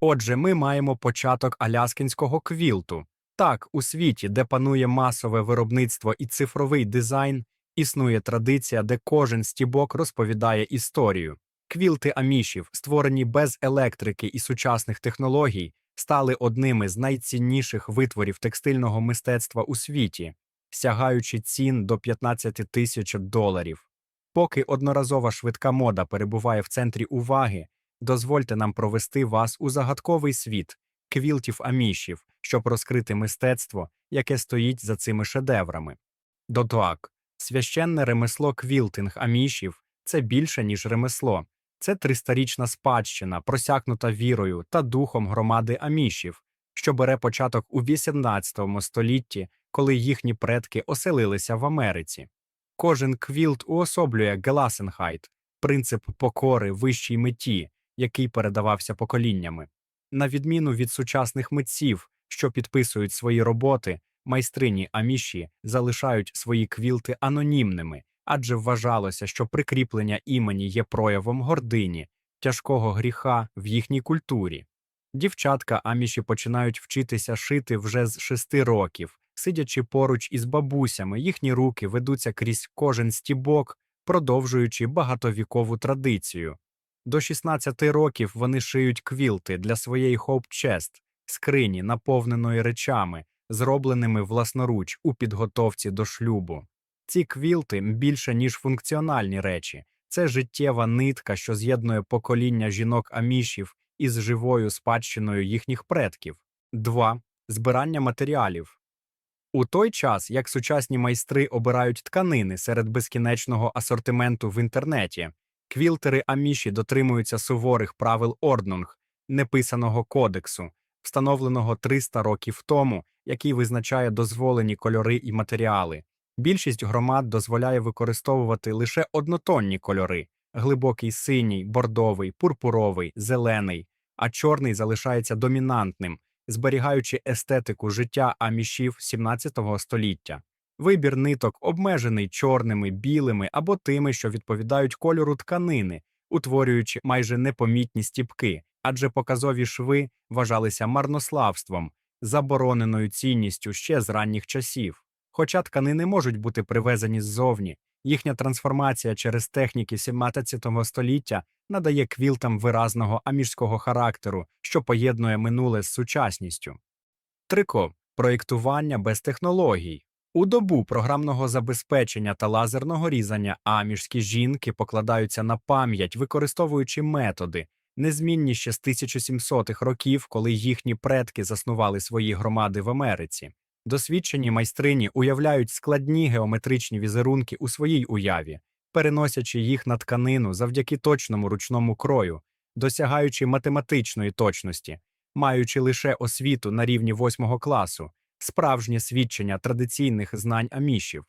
Отже, ми маємо початок аляскінського квілту. Так, у світі, де панує масове виробництво і цифровий дизайн, існує традиція, де кожен стібок розповідає історію. Квілти амішів, створені без електрики і сучасних технологій, стали одними з найцінніших витворів текстильного мистецтва у світі, сягаючи цін до 15 тисяч доларів. Поки одноразова швидка мода перебуває в центрі уваги, дозвольте нам провести вас у загадковий світ квілтів амішів, щоб розкрити мистецтво, яке стоїть за цими шедеврами. Додак, священне ремесло квілтинг амішів це більше, ніж ремесло. Це тристорічна спадщина, просякнута вірою та духом громади амішів, що бере початок у 18 столітті, коли їхні предки оселилися в Америці. Кожен квілт уособлює Геласенхайт, принцип покори вищій меті, який передавався поколіннями. На відміну від сучасних митців, що підписують свої роботи, майстрині аміші залишають свої квілти анонімними, адже вважалося, що прикріплення імені є проявом гордині, тяжкого гріха в їхній культурі. Дівчатка аміші починають вчитися шити вже з шести років, сидячи поруч із бабусями, їхні руки ведуться крізь кожен стібок, продовжуючи багатовікову традицію. До 16 років вони шиють квілти для своєї хоуп-чест, скрині, наповненої речами, зробленими власноруч у підготовці до шлюбу. Ці квілти більше, ніж функціональні речі, це життєва нитка, що з'єднує покоління жінок амішів із живою спадщиною їхніх предків. 2. Збирання матеріалів. У той час, як сучасні майстри обирають тканини серед безкінечного асортименту в інтернеті, квілтери аміші дотримуються суворих правил Орднунг, неписаного кодексу, встановленого 300 років тому, який визначає дозволені кольори і матеріали. Більшість громад дозволяє використовувати лише однотонні кольори глибокий синій, бордовий, пурпуровий, зелений, а чорний залишається домінантним, зберігаючи естетику життя амішів 17 століття. Вибір ниток обмежений чорними, білими або тими, що відповідають кольору тканини, утворюючи майже непомітні стіпки, адже показові шви вважалися марнославством, забороненою цінністю ще з ранніх часів. Хоча тканини можуть бути привезені ззовні, їхня трансформація через техніки 17 століття надає квілтам виразного аміжського характеру, що поєднує минуле з сучасністю. Трико проєктування без технологій. У добу програмного забезпечення та лазерного різання аміжські жінки покладаються на пам'ять, використовуючи методи, незмінні ще з 1700-х років, коли їхні предки заснували свої громади в Америці. Досвідчені майстрині уявляють складні геометричні візерунки у своїй уяві, переносячи їх на тканину завдяки точному ручному крою, досягаючи математичної точності, маючи лише освіту на рівні восьмого класу, справжнє свідчення традиційних знань амішів.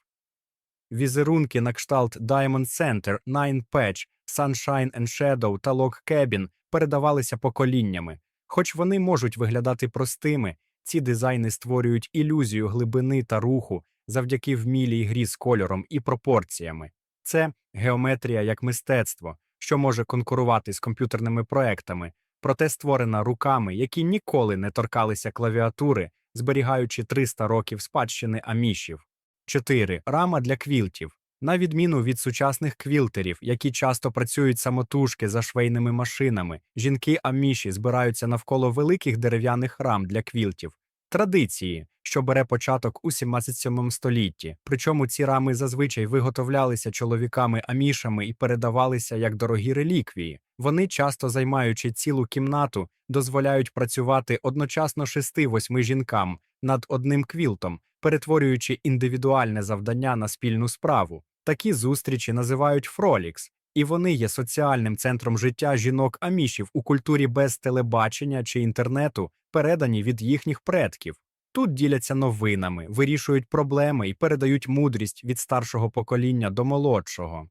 Візерунки на кшталт Diamond Center, Nine Patch, Sunshine and Shadow та Log Cabin передавалися поколіннями, хоч вони можуть виглядати простими. Ці дизайни створюють ілюзію глибини та руху завдяки вмілій грі з кольором і пропорціями. Це геометрія як мистецтво, що може конкурувати з комп'ютерними проектами, проте створена руками, які ніколи не торкалися клавіатури, зберігаючи 300 років спадщини амішів. 4. Рама для квілтів. На відміну від сучасних квілтерів, які часто працюють самотужки за швейними машинами, жінки аміші збираються навколо великих дерев'яних рам для квілтів, традиції, що бере початок у 17 столітті. Причому ці рами зазвичай виготовлялися чоловіками амішами і передавалися як дорогі реліквії. Вони, часто займаючи цілу кімнату, дозволяють працювати одночасно шести-восьми жінкам над одним квілтом, перетворюючи індивідуальне завдання на спільну справу. Такі зустрічі називають фролікс, і вони є соціальним центром життя жінок амішів у культурі без телебачення чи інтернету, передані від їхніх предків. Тут діляться новинами, вирішують проблеми і передають мудрість від старшого покоління до молодшого.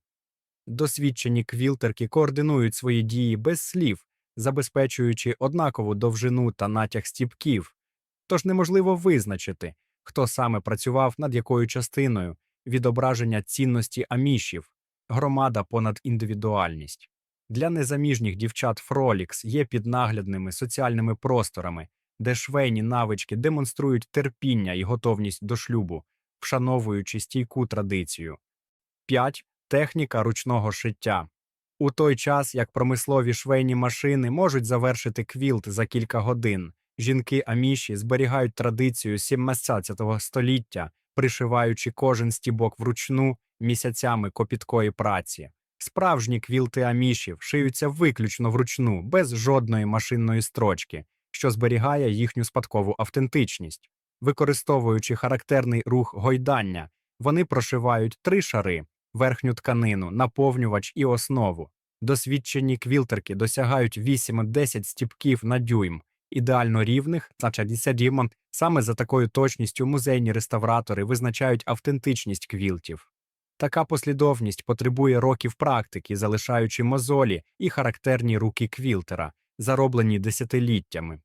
Досвідчені квілтерки координують свої дії без слів, забезпечуючи однакову довжину та натяг стіпків, тож неможливо визначити, хто саме працював над якою частиною відображення цінності амішів, громада понад індивідуальність. Для незаміжніх дівчат Фролікс є піднаглядними соціальними просторами, де швейні навички демонструють терпіння і готовність до шлюбу, вшановуючи стійку традицію. 5. Техніка ручного шиття. У той час, як промислові швейні машини можуть завершити квілт за кілька годин, жінки аміші зберігають традицію 17 століття, пришиваючи кожен стібок вручну місяцями копіткої праці. Справжні квілти амішів шиються виключно вручну, без жодної машинної строчки, що зберігає їхню спадкову автентичність. Використовуючи характерний рух гойдання, вони прошивають три шари верхню тканину, наповнювач і основу. Досвідчені квілтерки досягають 8-10 стіпків на дюйм, ідеально рівних, значить дімон. Саме за такою точністю музейні реставратори визначають автентичність квілтів. Така послідовність потребує років практики, залишаючи мозолі і характерні руки квілтера, зароблені десятиліттями.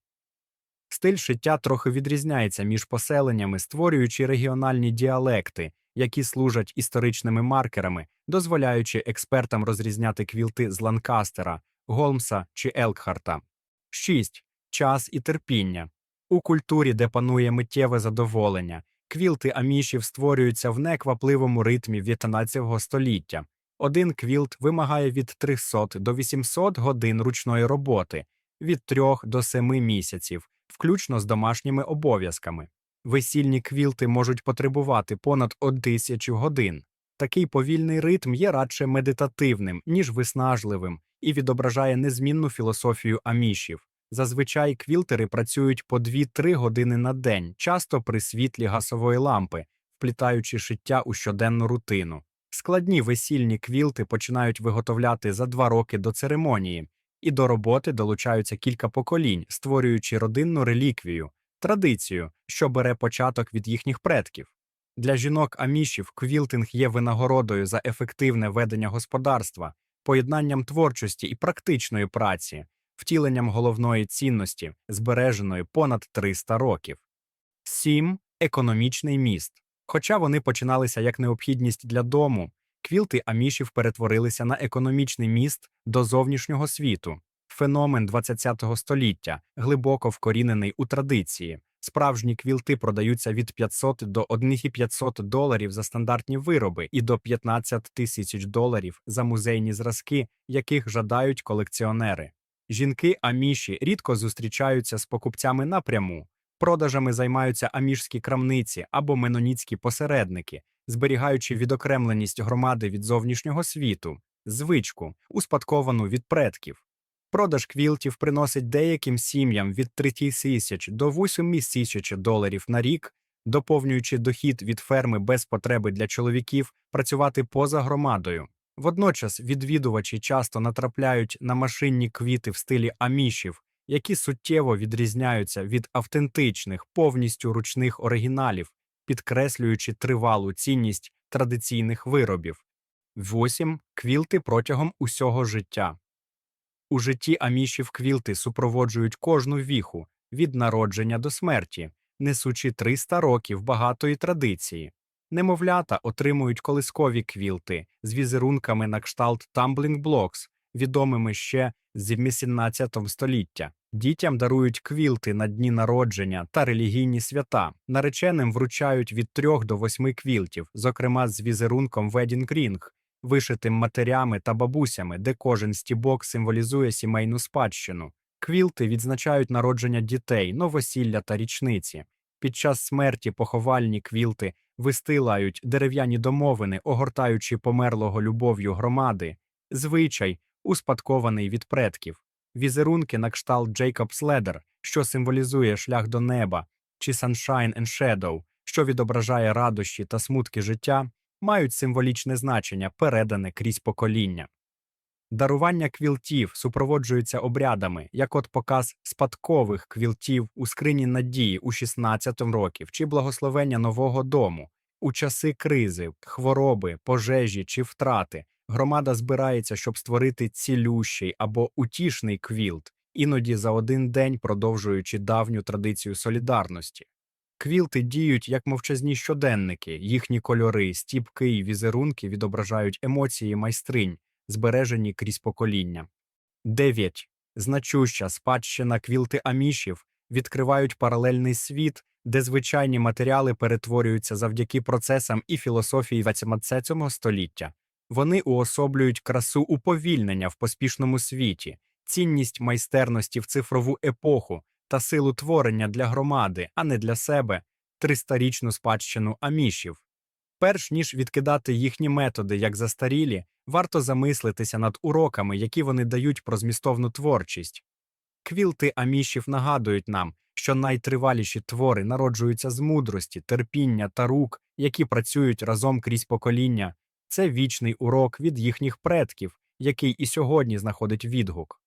Стиль шиття трохи відрізняється між поселеннями, створюючи регіональні діалекти, які служать історичними маркерами, дозволяючи експертам розрізняти квілти з Ланкастера, Голмса чи Елкхарта. 6. Час і терпіння. У культурі, де панує миттєве задоволення, квілти амішів створюються в неквапливому ритмі 19 століття. Один квілт вимагає від 300 до 800 годин ручної роботи, від 3 до 7 місяців, включно з домашніми обов'язками. Весільні квілти можуть потребувати понад 1000 годин. Такий повільний ритм є радше медитативним, ніж виснажливим, і відображає незмінну філософію амішів. Зазвичай квілтери працюють по 2-3 години на день, часто при світлі гасової лампи, вплітаючи шиття у щоденну рутину. Складні весільні квілти починають виготовляти за два роки до церемонії, і до роботи долучаються кілька поколінь, створюючи родинну реліквію, традицію, що бере початок від їхніх предків. Для жінок амішів квілтинг є винагородою за ефективне ведення господарства, поєднанням творчості і практичної праці, втіленням головної цінності, збереженої понад 300 років. 7. Економічний міст. Хоча вони починалися як необхідність для дому, квілти амішів перетворилися на економічний міст до зовнішнього світу. Феномен 20-го століття, глибоко вкорінений у традиції. Справжні квілти продаються від 500 до 1500 доларів за стандартні вироби і до 15 тисяч доларів за музейні зразки, яких жадають колекціонери. Жінки аміші рідко зустрічаються з покупцями напряму. Продажами займаються амішські крамниці або меноніцькі посередники, зберігаючи відокремленість громади від зовнішнього світу, звичку, успадковану від предків. Продаж квілтів приносить деяким сім'ям від 3 тисяч до 8 тисяч доларів на рік, доповнюючи дохід від ферми без потреби для чоловіків працювати поза громадою. Водночас відвідувачі часто натрапляють на машинні квіти в стилі амішів, які суттєво відрізняються від автентичних, повністю ручних оригіналів, підкреслюючи тривалу цінність традиційних виробів. 8. Квілти протягом усього життя. У житті амішів квілти супроводжують кожну віху від народження до смерті, несучи 300 років багатої традиції. Немовлята отримують колискові квілти з візерунками на кшталт Tumbling Blocks, відомими ще з 18 століття. Дітям дарують квілти на дні народження та релігійні свята. Нареченим вручають від 3 до 8 квілтів, зокрема з візерунком Wedding вишитим матерями та бабусями, де кожен стібок символізує сімейну спадщину. Квілти відзначають народження дітей, новосілля та річниці. Під час смерті поховальні квілти вистилають дерев'яні домовини, огортаючи померлого любов'ю громади, звичай, успадкований від предків, візерунки на кшталт Jacob's Ladder, що символізує шлях до неба, чи Sunshine and Shadow, що відображає радощі та смутки життя, мають символічне значення, передане крізь покоління. Дарування квілтів супроводжуються обрядами, як от показ спадкових квілтів у скрині надії у 16 років чи благословення нового дому. У часи кризи, хвороби, пожежі чи втрати громада збирається, щоб створити цілющий або утішний квілт, іноді за один день продовжуючи давню традицію солідарності. Квілти діють як мовчазні щоденники, їхні кольори, стіпки і візерунки відображають емоції майстринь, збережені крізь покоління. 9. Значуща спадщина квілти амішів відкривають паралельний світ, де звичайні матеріали перетворюються завдяки процесам і філософії 18 століття. Вони уособлюють красу уповільнення в поспішному світі, цінність майстерності в цифрову епоху та силу творення для громади, а не для себе, тристарічну спадщину амішів. Перш ніж відкидати їхні методи як застарілі, варто замислитися над уроками, які вони дають про змістовну творчість. Квілти амішів нагадують нам, що найтриваліші твори народжуються з мудрості, терпіння та рук, які працюють разом крізь покоління. Це вічний урок від їхніх предків, який і сьогодні знаходить відгук.